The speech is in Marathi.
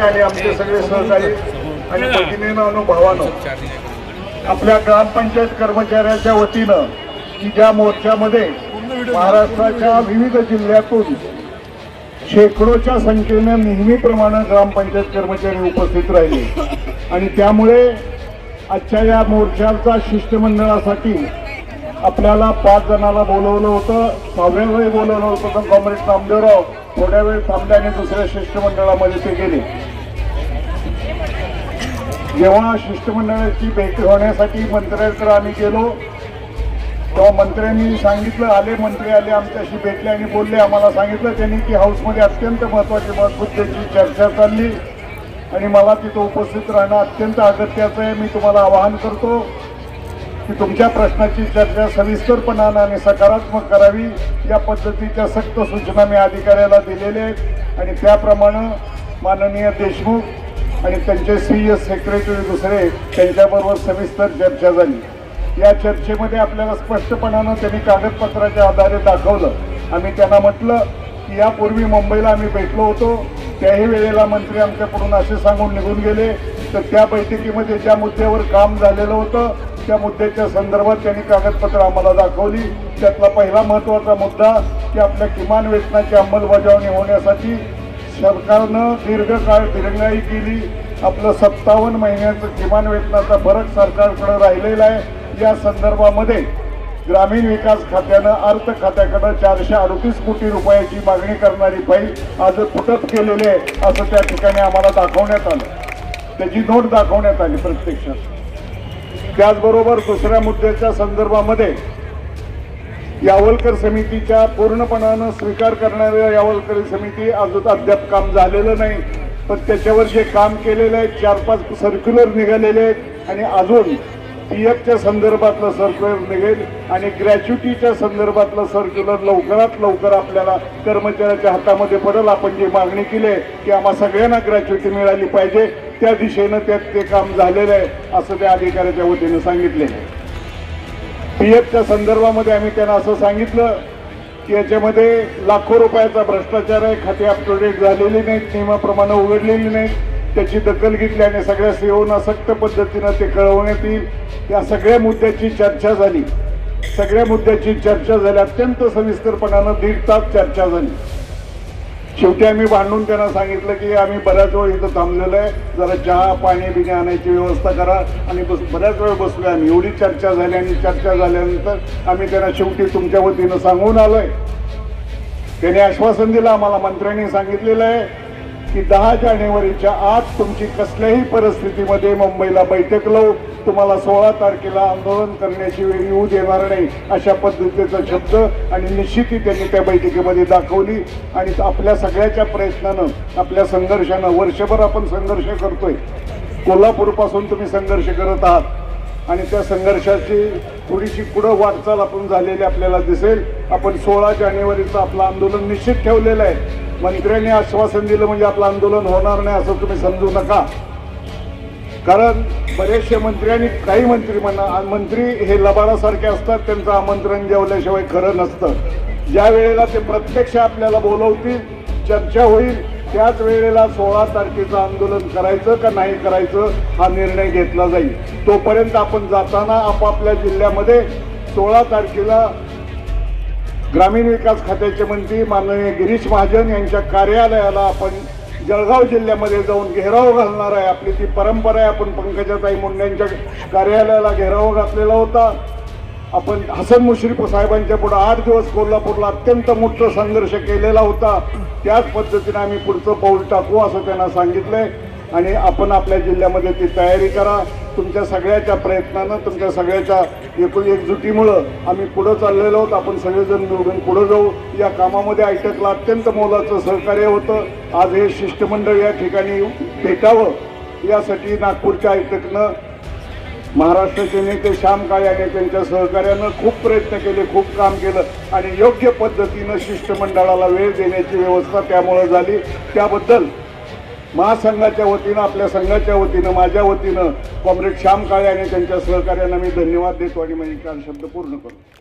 आणि आमचे सगळे सहकारी आणि भगिनीनं अनुभवानं आपल्या ग्रामपंचायत कर्मचाऱ्याच्या वतीनं की ज्या मोर्चामध्ये महाराष्ट्राच्या विविध जिल्ह्यातून शेकडोच्या संख्येनं नेहमीप्रमाणे ग्रामपंचायत कर्मचारी उपस्थित राहिले. आणि त्यामुळे आजच्या या मोर्चाचा शिष्टमंडळासाठी आपल्याला पाच जणाला बोलवलं होतं सहाव्या वेळी बोलवलं होतं तर कॉम्रेड नामदेवराव थोड्या वेळ थांबल्याने दुसऱ्या शिष्टमंडळामध्ये ते गेले. जेव्हा शिष्टमंडळाची भेट होण्यासाठी मंत्र्यांकडे आम्ही गेलो तेव्हा मंत्र्यांनी सांगितलं आले मंत्री आले आमच्याशी भेटले आणि बोलले. आम्हाला सांगितलं त्यांनी की हाऊसमध्ये अत्यंत महत्त्वाची मुद्द्याची चर्चा चालली आणि मला तिथं उपस्थित राहणं अत्यंत अगत्याचं आहे. मी तुम्हाला आवाहन करतो की तुमच्या प्रश्नाची चर्चा सविस्तरपणानं आणि सकारात्मक करावी. या पद्धतीच्या सक्त सूचना मी अधिकाऱ्याला दिलेल्या आहेत. आणि त्याप्रमाणे माननीय देशमुख आणि त्यांचे सी सेक्रेटरी दुसरे त्यांच्याबरोबर सविस्तर चर्चा झाली. या चर्चेमध्ये आपल्याला स्पष्टपणानं त्यांनी कागदपत्राच्या आधारे दाखवलं. आम्ही त्यांना म्हटलं की यापूर्वी मुंबईला आम्ही भेटलो होतो. त्याही वेळेला मंत्री आमच्याकडून असे सांगून निघून गेले. तर त्या बैठकीमध्ये ज्या मुद्द्यावर काम झालेलं होतं त्या मुद्द्याच्या संदर्भात त्यांनी कागदपत्र आम्हाला दाखवली. त्यातला पहिला महत्त्वाचा मुद्दा की आपल्या किमान वेतनाची अंमलबजावणी होण्यासाठी सरकारनं दीर्घकाळ दिरंगाई केली. आपलं सत्तावन्न महिन्याचं किमान वेतनाचा फरक सरकारकडं राहिलेला आहे. या संदर्भामध्ये ग्रामीण विकास खात्यानं अर्थ खात्याकडं चारशे अडतीस कोटी रुपयाची मागणी करणारी फाईल आज फुटत केलेली आहे असं त्या ठिकाणी आम्हाला दाखवण्यात आलं. त्याची नोट दाखवण्यात आली प्रत्यक्षात. त्याचबरोबर दुसऱ्या मुद्द्याच्या संदर्भामध्ये यावलकर समितीच्या पूर्णपणानं स्वीकार करणाऱ्या यावलकर समिती अजून अद्याप काम झालेलं नाही. पण त्याच्यावर जे काम केलेलं आहे चार पाच सर्क्युलर निघालेले आहेत आणि अजून पी एफच्या संदर्भातलं सर्क्युलर निघेल आणि ग्रॅच्युटीच्या संदर्भातलं सर्क्युलर लवकरात लवकर आपल्याला कर्मचाऱ्याच्या हातामध्ये पडेल. आपण जी मागणी केली आहे की आम्हा सगळ्यांना ग्रॅच्युटी मिळाली पाहिजे. त्या दिशेनं त्यात ते काम झालेलं आहे असं त्या अधिकाऱ्याच्या वतीनं सांगितलेलं आहे पी एफच्या संदर्भामध्ये आम्ही त्यांना असं सांगितलं की याच्यामध्ये लाखो रुपयाचा भ्रष्टाचार आहे खाते अप झालेली नाहीत नियमाप्रमाणे उघडलेली नाहीत. त्याची दखल घेतली आणि सगळ्या सीओना सक्त पद्धतीनं ते कळवण्यात येईल. या सगळ्या मुद्द्याची चर्चा झाली. सगळ्या मुद्द्याची चर्चा झाली. अत्यंत सविस्तरपणानं दीड तास चर्चा झाली. शेवटी आम्ही भांडून त्यांना सांगितलं की आम्ही बऱ्याच वेळ इथं थांबलेलो आहे. जरा चहा पाणी बिणी आणायची व्यवस्था करा. आणि बस बऱ्याच वेळ बसलो आम्ही. एवढी चर्चा झाली आणि चर्चा झाल्यानंतर आम्ही त्यांना शेवटी तुमच्या वतीनं सांगून आलोय. त्याने आश्वासन दिलं आम्हाला मंत्र्यांनी सांगितलेलं आहे. की दहा जानेवारीच्या आत तुमची कसल्याही परिस्थितीमध्ये मुंबईला बैठक लावू. तुम्हाला सोळा तारखेला आंदोलन करण्याची वेळ येऊ देणार नाही अशा पद्धतीचा शब्द आणि निश्चिती त्यांनी त्या बैठकीमध्ये दाखवली. आणि आपल्या सगळ्याच्या प्रयत्नानं आपल्या संघर्षानं वर्षभर आपण संघर्ष करतोय. कोल्हापूरपासून तुम्ही संघर्ष करत आहात. आणि त्या संघर्षाची थोडीशी पुढं वाटचाल आपण झालेली आपल्याला दिसेल. आपण सोळा जानेवारीचं आपलं आंदोलन निश्चित ठेवलेलं आहे. मंत्र्यांनी आश्वासन दिलं म्हणजे आपलं आंदोलन होणार नाही असं तुम्ही समजू नका. कारण बरेचसे मंत्री आणि काही मंत्री म्हणा मंत्री हे लबाडासारखे असतात त्यांचं आमंत्रण जेवल्याशिवाय खरं नसतं. ज्या वेळेला ते प्रत्यक्ष आपल्याला बोलवतील चर्चा होईल त्याच वेळेला सोळा तारखेचं आंदोलन करायचं का नाही करायचं हा निर्णय घेतला जाईल. तोपर्यंत आपण जाताना आपापल्या जिल्ह्यामध्ये सोळा तारखेला ग्रामीण विकास खात्याचे मंत्री माननीय गिरीश महाजन यांच्या कार्यालयाला आपण जळगाव जिल्ह्यामध्ये जाऊन घेराव घालणार आहे. आपली ती परंपरा आहे आपण पंकजाताई मुंडेंच्या कार्यालयाला घेराव घातलेला होता. आपण हसन मुश्रीफ साहेबांच्या पुढे आठ दिवस कोल्हापूरला अत्यंत मोठा संघर्ष केलेला होता. त्याच पद्धतीने आम्ही पुढचं पाऊल टाकू असं त्यांना सांगितलंय. आणि आपण आपल्या जिल्ह्यामध्ये ती तयारी करा. तुमच्या सगळ्याच्या प्रयत्नानं तुमच्या सगळ्याच्या एकूण एकजुटीमुळं आम्ही पुढं चाललेलो आहोत. आपण सगळेजण मिळून पुढं जाऊ. या कामामध्ये आयटकला अत्यंत मोलाचं सहकार्य होतं. आज हे शिष्टमंडळ या ठिकाणी भेटावं यासाठी नागपूरच्या आयटकनं महाराष्ट्राचे नेते श्याम काळे आणि त्यांच्या सहकार्यानं खूप प्रयत्न केले खूप काम केलं आणि योग्य पद्धतीनं शिष्टमंडळाला वेळ देण्याची व्यवस्था त्यामुळे झाली. त्याबद्दल महासंघाच्या वतीनं आपल्या संघाच्या वतीनं माझ्या वतीनं कॉम्रेड श्याम काळे आणि त्यांच्या सहकार्यांना मी धन्यवाद देतो आणि माझे चार शब्द पूर्ण करतो